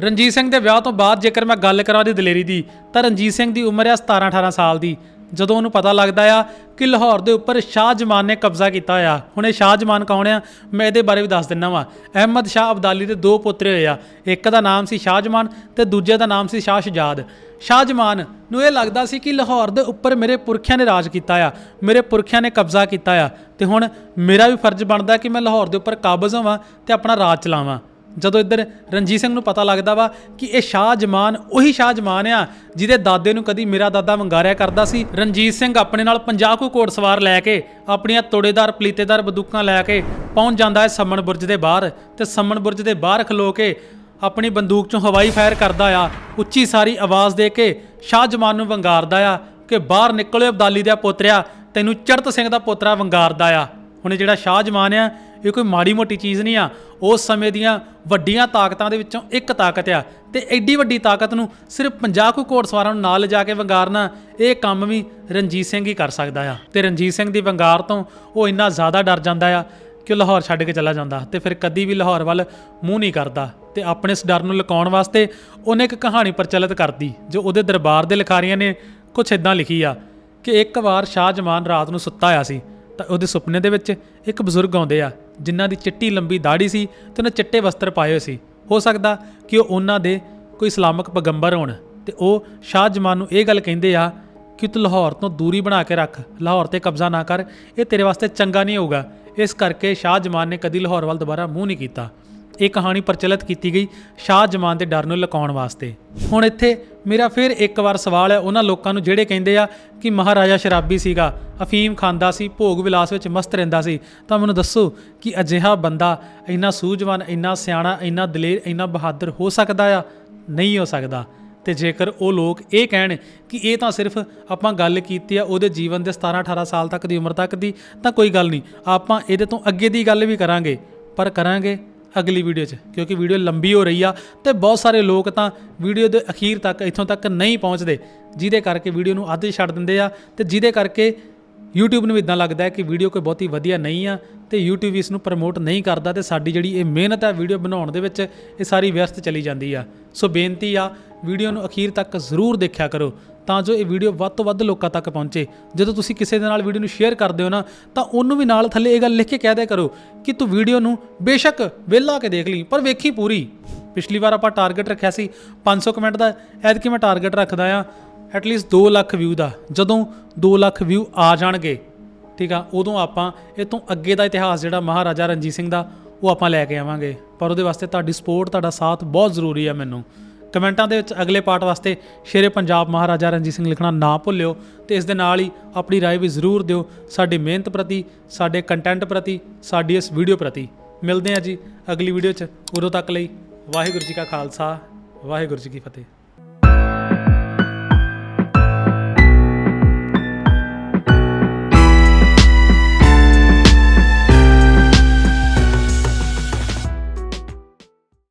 ਰਣਜੀਤ ਸਿੰਘ ਦੇ ਵਿਆਹ ਤੋਂ ਬਾਅਦ ਜੇਕਰ ਮੈਂ ਗੱਲ ਕਰਾਂ ਉਹਦੀ ਦਲੇਰੀ ਦੀ, ਤਾਂ ਰਣਜੀਤ ਸਿੰਘ ਦੀ ਉਮਰ ਆ 17 18 ਸਾਲ ਦੀ। ਜਦੋਂ ਉਹਨੂੰ ਪਤਾ ਲੱਗਦਾ ਆ ਕਿ ਲਾਹੌਰ ਦੇ ਉੱਪਰ ਸ਼ਾਹ ਜਮਾਨ ਨੇ ਕਬਜ਼ਾ ਕੀਤਾ ਹੋਇਆ ਹੁਣ ਇਹ ਸ਼ਾਹ ਜਮਾਨ ਕੌਣ ਆ? ਮੈਂ ਇਹਦੇ ਬਾਰੇ ਵੀ ਦੱਸ ਦਿੰਨਾ ਵਾਂ। ਅਹਿਮਦ ਸ਼ਾਹ ਅਬਦਾਲੀ ਦੇ ਦੋ ਪੁੱਤਰ ਹੋਏ ਆ। ਇੱਕ ਦਾ ਨਾਮ ਸੀ ਸ਼ਾਹ ਜਮਾਨ ਤੇ ਦੂਜੇ ਦਾ ਨਾਮ ਸੀ ਸ਼ਾਹ ਸ਼ਜਾਦ। ਸ਼ਾਹਜਮਾਨ ਨੂੰ ਇਹ ਲੱਗਦਾ ਸੀ ਕਿ ਲਾਹੌਰ ਦੇ ਉੱਪਰ ਮੇਰੇ ਪੁਰਖਿਆਂ ਨੇ ਰਾਜ ਕੀਤਾ ਆ, ਮੇਰੇ ਪੁਰਖਿਆਂ ਨੇ ਕਬਜ਼ਾ ਕੀਤਾ ਆ ਤੇ ਹੁਣ ਮੇਰਾ ਵੀ ਫਰਜ਼ ਬਣਦਾ ਕਿ ਮੈਂ ਲਾਹੌਰ ਦੇ ਉੱਪਰ ਕਾਬਜ਼ ਹੋਵਾਂ ਤੇ ਆਪਣਾ ਰਾਜ ਚਲਾਵਾਂ। ਜਦੋਂ ਇੱਧਰ ਰਣਜੀਤ ਸਿੰਘ ਨੂੰ ਪਤਾ ਲੱਗਦਾ ਵਾ ਕਿ ਇਹ ਸ਼ਾਹ ਜਮਾਨ ਉਹੀ ਸ਼ਾਹ ਜਮਾਨ ਆ ਜਿਹਦੇ ਦਾਦੇ ਨੂੰ ਕਦੀ ਮੇਰਾ ਦਾਦਾ ਵੰਗਾਰਿਆ ਕਰਦਾ ਸੀ, ਰਣਜੀਤ ਸਿੰਘ ਆਪਣੇ ਨਾਲ 50 ਕੁ ਘੋੜਸਵਾਰ ਲੈ ਕੇ, ਆਪਣੀਆਂ ਤੋੜੇਦਾਰ ਪਲੀਤੇਦਾਰ ਬੰਦੂਕਾਂ ਲੈ ਕੇ ਪਹੁੰਚ ਜਾਂਦਾ ਹੈ ਸੰਮਣ ਬੁਰਜ ਦੇ ਬਾਹਰ ਤੇ ਸੰਮਣ ਬੁਰਜ ਦੇ ਬਾਹਰ ਖਲੋ ਕੇ ਆਪਣੀ ਬੰਦੂਕ ਚੋਂ ਹਵਾਈ ਫਾਇਰ ਕਰਦਾ ਆ, ਉੱਚੀ ਸਾਰੀ ਆਵਾਜ਼ ਦੇ ਕੇ ਸ਼ਾਹ ਜਮਾਨ ਨੂੰ ਵੰਗਾਰਦਾ ਆ ਕਿ ਬਾਹਰ ਨਿਕਲਿਓ ਅਬਦਾਲੀ ਦਾ ਪੋਤਰਿਆ, ਤੈਨੂੰ ਚੜਤ ਸਿੰਘ ਦਾ ਪੋਤਰਾ ਵੰਗਾਰਦਾ ਆ। ਹੁਣ ਜਿਹੜਾ ਸ਼ਾਹ ਜਮਾਨ ਆ, ਇਹ ਕੋਈ ਮਾੜੀ ਮੋਟੀ ਚੀਜ਼ ਨਹੀਂ ਆ। ਉਸ ਸਮੇਂ ਦੀਆਂ ਵੱਡੀਆਂ ਤਾਕਤਾਂ ਦੇ ਵਿੱਚੋਂ ਇੱਕ ਤਾਕਤ ਆ ਤੇ ਐਡੀ ਵੱਡੀ ਤਾਕਤ ਨੂੰ ਸਿਰਫ 50 ਕੁ ਘੋੜਸਵਾਰਾਂ ਨੂੰ ਨਾਲ ਲਿਜਾ ਕੇ ਵੰਗਾਰਨਾ, ਇਹ ਕੰਮ ਵੀ ਰਣਜੀਤ ਸਿੰਘ ਹੀ ਕਰ ਸਕਦਾ ਆ। ਤੇ ਰਣਜੀਤ ਸਿੰਘ ਦੀ ਵੰਗਾਰ ਤੋਂ ਉਹ ਇੰਨਾ ਜ਼ਿਆਦਾ ਡਰ ਜਾਂਦਾ ਆ ਕਿ ਉਹ ਲਾਹੌਰ ਛੱਡ ਕੇ ਚਲਾ ਜਾਂਦਾ ਤੇ ਫਿਰ ਕਦੀ ਵੀ ਲਾਹੌਰ ਵੱਲ ਮੂੰਹ ਨਹੀਂ ਕਰਦਾ ਤੇ ਆਪਣੇ ਇਸ ਡਰ ਨੂੰ ਲੁਕਾਉਣ ਵਾਸਤੇ ਉਹਨੇ ਇੱਕ ਕਹਾਣੀ ਪ੍ਰਚਲਿਤ ਕਰਦੀ ਜੋ ਉਹਦੇ ਦਰਬਾਰ ਦੇ ਲਿਖਾਰੀਆਂ ਨੇ ਕੁਝ ਇਦਾਂ ਲਿਖੀ ਆ ਕਿ ਇੱਕ ਵਾਰ ਸ਼ਾਹ ਜਮਾਨ ਰਾਤ ਨੂੰ ਸੁੱਤਾ ਹੋਇਆ ਸੀ ਤਾਂ ਉਹਦੇ ਸੁਪਨੇ ਦੇ ਵਿੱਚ ਇੱਕ ਬਜ਼ੁਰਗ ਆਉਂਦੇ ਆ, ਜਿਨ੍ਹਾਂ ਦੀ ਚਿੱਟੀ ਲੰਬੀ ਦਾੜੀ ਸੀ ਤੇ ਉਹਨੇ ਚਿੱਟੇ ਵਸਤਰ ਪਾਏ ਹੋਏ ਸੀ। ਹੋ ਸਕਦਾ ਕਿ ਉਹ ਉਹਨਾਂ ਦੇ ਕੋਈ ਇਸਲਾਮਿਕ ਪੈਗੰਬਰ ਹੋਣ ਤੇ ਉਹ ਸ਼ਾਹ ਜਮਾਨ ਨੂੰ ਇਹ ਗੱਲ ਕਹਿੰਦੇ ਆ ਕਿ ਤੂੰ ਲਾਹੌਰ ਤੋਂ ਦੂਰੀ ਬਣਾ ਕੇ ਰੱਖ, ਲਾਹੌਰ ਤੇ ਕਬਜ਼ਾ ਨਾ ਕਰ, ਇਹ ਤੇਰੇ ਵਾਸਤੇ ਚੰਗਾ ਨਹੀਂ ਹੋਊਗਾ ਇਸ ਕਰਕੇ ਸ਼ਾਹ ਜਮਾਨ ਨੇ ਕਦੀ ਲਾਹੌਰ ਵੱਲ ਦੁਬਾਰਾ ਮੂੰਹ ਨਹੀਂ ਕੀਤਾ। ਇਹ ਕਹਾਣੀ ਪ੍ਰਚਲਿਤ ਕੀਤੀ ਗਈ ਸ਼ਾਹ ਜਮਾਨ ਦੇ ਡਰ ਨੂੰ ਲੁਕਾਉਣ ਵਾਸਤੇ। ਹੁਣ ਇੱਥੇ ਮੇਰਾ ਫਿਰ ਇੱਕ ਵਾਰ ਸਵਾਲ ਹੈ, ਉਹਨਾਂ ਲੋਕਾਂ ਨੂੰ ਜਿਹੜੇ ਕਹਿੰਦੇ ਆ ਕਿ ਮਹਾਰਾਜਾ ਸ਼ਰਾਬੀ ਸੀਗਾ, ਅਫੀਮ ਖਾਂਦਾ ਸੀ, ਭੋਗ ਵਿਲਾਸ ਵਿੱਚ ਮਸਤ ਰਹਿੰਦਾ ਸੀ, ਤਾਂ ਮੈਨੂੰ ਦੱਸੋ ਕਿ ਅਜਿਹਾ ਬੰਦਾ ਇੰਨਾ ਸੂਝਵਾਨ, ਇੰਨਾ ਸਿਆਣਾ, ਇੰਨਾ ਦਲੇਰ, ਇੰਨਾ ਬਹਾਦਰ ਹੋ ਸਕਦਾ ਆ? ਨਹੀਂ ਹੋ ਸਕਦਾ। ਤੇ ਜੇਕਰ ਉਹ ਲੋਕ ਇਹ ਕਹਿਣ ਕਿ ਇਹ ਤਾਂ ਸਿਰਫ ਆਪਾਂ ਗੱਲ ਕੀਤੀ ਆ ਉਹਦੇ ਜੀਵਨ ਦੇ 17 18 ਸਾਲ ਤੱਕ ਦੀ ਉਮਰ ਤੱਕ ਦੀ, ਤਾਂ ਕੋਈ ਗੱਲ ਨਹੀਂ। ਆਪਾਂ ਇਹਦੇ ਤੋਂ ਅੱਗੇ ਦੀ ਗੱਲ ਵੀ ਕਰਾਂਗੇ, ਪਰ ਕਰਾਂਗੇ ਅਗਲੀ ਵੀਡੀਓ 'ਚ, ਕਿਉਂਕਿ ਵੀਡੀਓ ਲੰਬੀ ਹੋ ਰਹੀ ਆ ਤੇ ਬਹੁਤ ਸਾਰੇ ਲੋਕ ਤਾਂ ਵੀਡੀਓ ਦੇ ਅਖੀਰ ਤੱਕ, ਇੱਥੋਂ ਤੱਕ ਨਹੀਂ ਪਹੁੰਚਦੇ, ਜਿਹਦੇ ਕਰਕੇ ਵੀਡੀਓ ਨੂੰ ਅੱਧ ਛੱਡ ਦਿੰਦੇ ਆ ਤੇ ਜਿਹਦੇ ਕਰਕੇ YouTube ਨੂੰ ਇਦਾਂ ਲੱਗਦਾ ਹੈ ਕਿ ਵੀਡੀਓ ਕੋਈ ਬਹੁਤੀ ਵਧੀਆ ਨਹੀਂ ਆ ਤੇ YouTube ਇਸ ਨੂੰ ਪ੍ਰਮੋਟ ਨਹੀਂ ਕਰਦਾ ਤੇ ਸਾਡੀ ਜਿਹੜੀ ਇਹ ਮਿਹਨਤ ਹੈ ਵੀਡੀਓ ਬਣਾਉਣ ਦੇ ਵਿੱਚ, ਇਹ ਸਾਰੀ ਵਿਅਸਤ ਚਲੀ ਜਾਂਦੀ ਆ। ਸੋ ਬੇਨਤੀ ਆ ਵੀਡੀਓ ਨੂੰ ਅਖੀਰ ਤੱਕ ਜ਼ਰੂਰ ਦੇਖਿਆ ਕਰੋ ਤਾਂ ਜੋ ਇਹ ਵੀਡੀਓ ਵੱਧ ਤੋਂ ਵੱਧ ਲੋਕਾਂ ਤੱਕ ਪਹੁੰਚੇ। ਜਦੋਂ ਤੁਸੀਂ ਕਿਸੇ ਦੇ ਨਾਲ ਵੀਡੀਓ ਨੂੰ ਸ਼ੇਅਰ ਕਰਦੇ ਹੋ ਨਾ, ਤਾਂ ਉਹਨੂੰ ਵੀ ਨਾਲ ਥੱਲੇ ਇਹ ਗੱਲ ਲਿਖ ਕੇ ਕਹਿ ਦਿਆ ਕਰੋ ਕਿ ਤੂੰ ਵੀਡੀਓ ਨੂੰ ਬੇਸ਼ੱਕ ਵਿਹਲਾ ਕੇ ਦੇਖ ਲਈ, ਪਰ ਵੇਖੀ ਪੂਰੀ। ਪਿਛਲੀ ਵਾਰ ਆਪਾਂ ਟਾਰਗੇਟ ਰੱਖਿਆ ਸੀ 500 ਕਮੈਂਟ ਦਾ, ਐਤਕੀ ਮੈਂ ਟਾਰਗੇਟ ਰੱਖਦਾ ਆ ਐਟਲੀਸਟ 2 ਲੱਖ ਵਿਊ ਦਾ। ਜਦੋਂ 2 ਲੱਖ ਵਿਊ ਆ ਜਾਣਗੇ, ਠੀਕ ਆ, ਉਦੋਂ ਆਪਾਂ ਇਹ ਤੋਂ ਅੱਗੇ ਦਾ ਇਤਿਹਾਸ ਜਿਹੜਾ ਮਹਾਰਾਜਾ ਰਣਜੀਤ ਸਿੰਘ ਦਾ, ਉਹ ਆਪਾਂ ਲੈ ਕੇ ਆਵਾਂਗੇ। ਪਰ ਉਹਦੇ ਵਾਸਤੇ ਤੁਹਾਡੀ ਸਪੋਰਟ ਤੁਹਾਡਾ ਸਾਥ ਬਹੁਤ ਜ਼ਰੂਰੀ ਆ ਮੈਨੂੰ। ਕਮੈਂਟਾਂ ਦੇ ਵਿੱਚ ਅਗਲੇ ਪਾਰਟ ਵਾਸਤੇ ਸ਼ੇਰੇ ਪੰਜਾਬ ਮਹਾਰਾਜਾ ਰਣਜੀਤ ਸਿੰਘ ਲਿਖਣਾ ਨਾ ਭੁੱਲਿਓ ਤੇ ਇਸ ਦੇ ਨਾਲ ਹੀ ਆਪਣੀ رائے ਵੀ ਜ਼ਰੂਰ ਦਿਓ ਸਾਡੀ ਮਿਹਨਤ ਪ੍ਰਤੀ ਸਾਡੇ ਕੰਟੈਂਟ ਪ੍ਰਤੀ ਸਾਡੀ ਇਸ ਵੀਡੀਓ ਪ੍ਰਤੀ ਮਿਲਦੇ ਹਾਂ ਜੀ ਅਗਲੀ ਵੀਡੀਓ 'ਚ ਉਦੋਂ ਤੱਕ ਲਈ ਵਾਹਿਗੁਰੂ ਜੀ ਕਾ ਖਾਲਸਾ ਵਾਹਿਗੁਰੂ ਜੀ ਕੀ ਫਤਿਹ